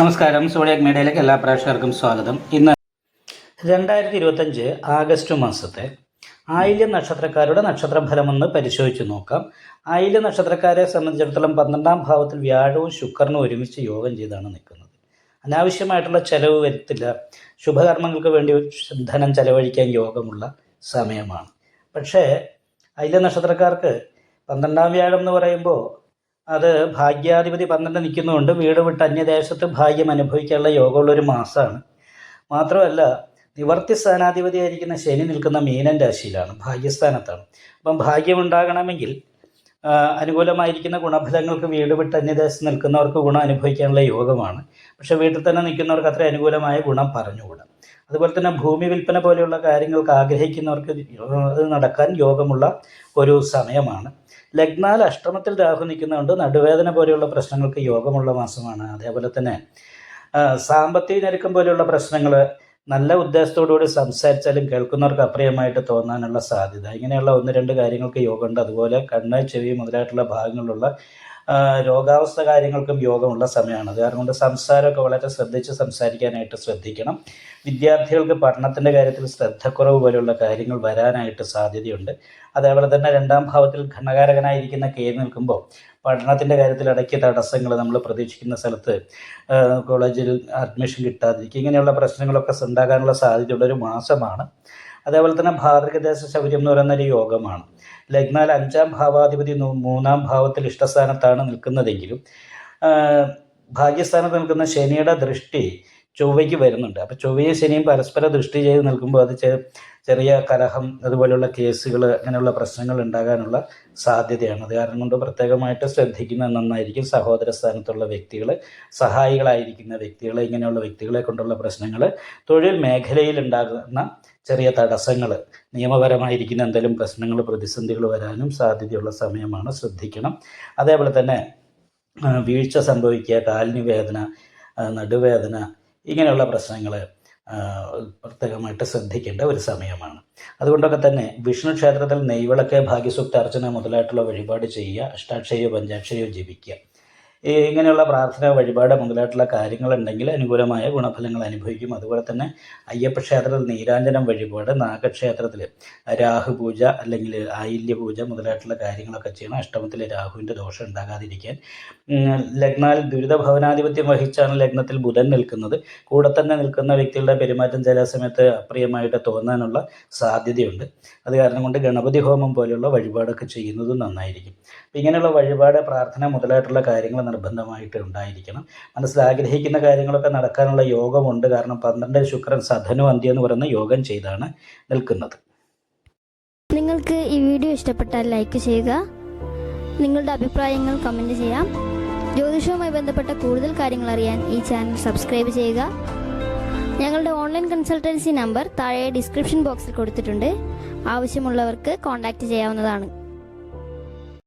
നമസ്കാരം. സോഡിയാക് മീഡിയയിലേക്ക് എല്ലാ പ്രേക്ഷകർക്കും സ്വാഗതം. ഇന്ന് രണ്ടായിരത്തി ഇരുപത്തഞ്ച് ആഗസ്റ്റ് മാസത്തെ ആയില്യ നക്ഷത്രക്കാരുടെ നക്ഷത്രഫലമെന്ന് പരിശോധിച്ചു നോക്കാം. ആയില്യ നക്ഷത്രക്കാരെ സംബന്ധിച്ചിടത്തോളം പന്ത്രണ്ടാം ഭാവത്തിൽ വ്യാഴവും ശുക്രനും ഒരുമിച്ച് യോഗം ചെയ്താണ് നിൽക്കുന്നത്. അനാവശ്യമായിട്ടുള്ള ചെലവ് വരുത്തില്ല. ശുഭകർമ്മങ്ങൾക്ക് വേണ്ടി ധനം ചെലവഴിക്കാൻ യോഗമുള്ള സമയമാണ്. പക്ഷേ ആയില്യ നക്ഷത്രക്കാർക്ക് പന്ത്രണ്ടാം വ്യാഴം എന്ന് പറയുമ്പോൾ അത് ഭാഗ്യാധിപതി പന്ത്രണ്ട് നിൽക്കുന്നതുകൊണ്ട് വീട് വിട്ട് അന്യദേശത്ത് ഭാഗ്യം അനുഭവിക്കാനുള്ള യോഗമുള്ള ഒരു മാസമാണ്. മാത്രമല്ല നിവർത്തി സ്ഥാനാധിപതിയായിരിക്കുന്ന ശനി നിൽക്കുന്ന മീനൻ രാശിയിലാണ് ഭാഗ്യസ്ഥാനത്താണ്. അപ്പം ഭാഗ്യമുണ്ടാകണമെങ്കിൽ അനുകൂലമായിരിക്കുന്ന ഗുണഫലങ്ങൾക്ക് വീട് വിട്ട് അന്യദേശത്ത് നിൽക്കുന്നവർക്ക് ഗുണം അനുഭവിക്കാനുള്ള യോഗമാണ്. പക്ഷേ വീട്ടിൽ തന്നെ നിൽക്കുന്നവർക്ക് അത്ര അനുകൂലമായ ഗുണം പറഞ്ഞുകൂടാം. അതുപോലെ തന്നെ ഭൂമി വിൽപ്പന പോലെയുള്ള കാര്യങ്ങൾക്ക് ആഗ്രഹിക്കുന്നവർക്ക് അത് നടക്കാൻ യോഗമുള്ള ഒരു സമയമാണ്. ലഗ്നാൽ അഷ്ടമത്തിൽ രാഹു നിൽക്കുന്നതുകൊണ്ട് നടുവേദന പോലെയുള്ള പ്രശ്നങ്ങൾക്ക് യോഗമുള്ള മാസമാണ്. അതേപോലെ തന്നെ സാമ്പത്തിക ഞെരുക്കം പോലെയുള്ള പ്രശ്നങ്ങൾ നല്ല ഉദ്ദേശത്തോടുകൂടി സംസാരിച്ചാലും കേൾക്കുന്നവർക്ക് അപ്രിയമായിട്ട് തോന്നാനുള്ള സാധ്യത. ഇങ്ങനെയുള്ള ഒന്ന് രണ്ട് കാര്യങ്ങൾക്ക് യോഗമുണ്ട്. അതുപോലെ കണ്ണ് ചെവി മുതലായിട്ടുള്ള ഭാഗങ്ങളിലുള്ള രോഗാവസ്ഥ കാര്യങ്ങൾക്കും യോഗമുള്ള സമയമാണ്. അത് കാരണം കൊണ്ട് സംസാരമൊക്കെ വളരെ ശ്രദ്ധിച്ച് സംസാരിക്കാനായിട്ട് ശ്രദ്ധിക്കണം. വിദ്യാർത്ഥികൾക്ക് പഠനത്തിന്റെ കാര്യത്തിൽ ശ്രദ്ധക്കുറവ് പോലെയുള്ള കാര്യങ്ങൾ വരാനായിട്ട് സാധ്യതയുണ്ട്. അതേപോലെ തന്നെ രണ്ടാം ഭാവത്തിൽ ഘടകാരകനായിരിക്കുന്ന കെ നിൽക്കുമ്പോൾ പഠനത്തിന്റെ കാര്യത്തിൽ ഇടയ്ക്ക് തടസ്സങ്ങൾ നമ്മൾ പ്രതീക്ഷിക്കുന്ന സ്ഥലത്ത് കോളേജിൽ അഡ്മിഷൻ കിട്ടാതിരിക്കുക ഇങ്ങനെയുള്ള പ്രശ്നങ്ങളൊക്കെ ഉണ്ടാകാനുള്ള സാധ്യതയുള്ള ഒരു മാസമാണ്. അതേപോലെ തന്നെ ഭാരതദേശ ശൗര്യം എന്ന് പറയുന്ന ഒരു യോഗമാണ്. ലഗ്നാൽ അഞ്ചാം ഭാവാധിപതി മൂന്നാം ഭാവത്തിൽ ഇഷ്ടസ്ഥാനത്താണ് നിൽക്കുന്നതെങ്കിലും ഭാഗ്യസ്ഥാനത്ത് നിൽക്കുന്ന ശനിയുടെ ദൃഷ്ടി ചൊവ്വയ്ക്ക് വരുന്നുണ്ട്. അപ്പോൾ ചൊവ്വയും ശനിയും പരസ്പര ദൃഷ്ടി ചെയ്ത് നിൽക്കുമ്പോൾ അത് ചെറിയ കലഹം അതുപോലെയുള്ള കേസുകൾ അങ്ങനെയുള്ള പ്രശ്നങ്ങൾ ഉണ്ടാകാനുള്ള സാധ്യതയാണ്. അത് കാരണം കൊണ്ട് പ്രത്യേകമായിട്ട് ശ്രദ്ധിക്കുന്നത് നന്നായിരിക്കും സഹോദര സ്ഥാനത്തുള്ള വ്യക്തികൾ സഹായികളായിരിക്കുന്ന വ്യക്തികളെ ഇങ്ങനെയുള്ള വ്യക്തികളെ കൊണ്ടുള്ള പ്രശ്നങ്ങൾ തൊഴിൽ മേഖലയിൽ ഉണ്ടാകുന്ന ചെറിയ തടസ്സങ്ങൾ നിയമപരമായിരിക്കുന്ന എന്തെങ്കിലും പ്രശ്നങ്ങൾ പ്രതിസന്ധികൾ വരാനും സാധ്യതയുള്ള സമയമാണ് ശ്രദ്ധിക്കണം. അതേപോലെ തന്നെ വീഴ്ച സംഭവിക്കുക കാലിന് വേദന നടുവേദന ഇങ്ങനെയുള്ള പ്രശ്നങ്ങൾ പ്രത്യേകമായിട്ട് ശ്രദ്ധിക്കേണ്ട ഒരു സമയമാണ്. അതുകൊണ്ടൊക്കെ തന്നെ വിഷ്ണു ക്ഷേത്രത്തിൽ നെയ്വിളക്ക് ഭാഗ്യസുക്ത അർച്ചന മുതലായിട്ടുള്ള വഴിപാട് ചെയ്യുക അഷ്ടാക്ഷരിയോ പഞ്ചാക്ഷരിയോ ജപിക്കുക. ഇങ്ങനെയുള്ള പ്രാർത്ഥന വഴിപാട് മുതലായിട്ടുള്ള കാര്യങ്ങളുണ്ടെങ്കിൽ അനുകൂലമായ ഗുണഫലങ്ങൾ അനുഭവിക്കും. അതുപോലെ തന്നെ അയ്യപ്പ ക്ഷേത്രത്തിൽ നീരാഞ്ജനം വഴിപാട് നാഗക്ഷേത്രത്തിൽ രാഹു പൂജ അല്ലെങ്കിൽ ആയില്യ പൂജ മുതലായിട്ടുള്ള കാര്യങ്ങളൊക്കെ ചെയ്യണം. അഷ്ടമത്തിൽ രാഹുവിന്റെ ദോഷം ഉണ്ടാകാതിരിക്കാൻ. ലഗ്നാൽ ദുരിത ഭവനാധിപത്യം വഹിച്ചാണ് ലഗ്നത്തിൽ ബുധൻ നിൽക്കുന്നത്. കൂടെ തന്നെ നിൽക്കുന്ന വ്യക്തികളുടെ പെരുമാറ്റം ചില സമയത്ത് അപ്രിയമായിട്ട് തോന്നാനുള്ള സാധ്യതയുണ്ട്. അത് കാരണം കൊണ്ട് ഗണപതി ഹോമം പോലെയുള്ള വഴിപാടൊക്കെ ചെയ്യുന്നത് നന്നായിരിക്കും. ഇങ്ങനെയുള്ള വഴിപാട് പ്രാർത്ഥന മുതലായിട്ടുള്ള കാര്യങ്ങൾ നിർബന്ധമായിട്ട് ഉണ്ടായിരിക്കണം. മനസ്സിൽ ആഗ്രഹിക്കുന്ന കാര്യങ്ങളൊക്കെ നടക്കാനുള്ള യോഗമുണ്ട്. കാരണം പന്ത്രണ്ട് ശുക്രൻ സധനു അന്ത്യ എന്ന് പറയുന്ന യോഗം ചെയ്താണ് നിൽക്കുന്നത്. നിങ്ങൾക്ക് ഈ വീഡിയോ ഇഷ്ടപ്പെട്ടാൽ ലൈക്ക് ചെയ്യുക. നിങ്ങളുടെ അഭിപ്രായങ്ങൾ കമന്റ് ചെയ്യാം. ജ്യോതിഷവുമായി ബന്ധപ്പെട്ട കൂടുതൽ കാര്യങ്ങൾ അറിയാൻ ഈ ചാനൽ സബ്സ്ക്രൈബ് ചെയ്യുക. ഞങ്ങളുടെ ഓൺലൈൻ കൺസൾട്ടൻസി നമ്പർ താഴെ ഡിസ്ക്രിപ്ഷൻ ബോക്സിൽ കൊടുത്തിട്ടുണ്ട്. ആവശ്യമുള്ളവർക്ക് കോൺടാക്റ്റ് ചെയ്യാവുന്നതാണ്.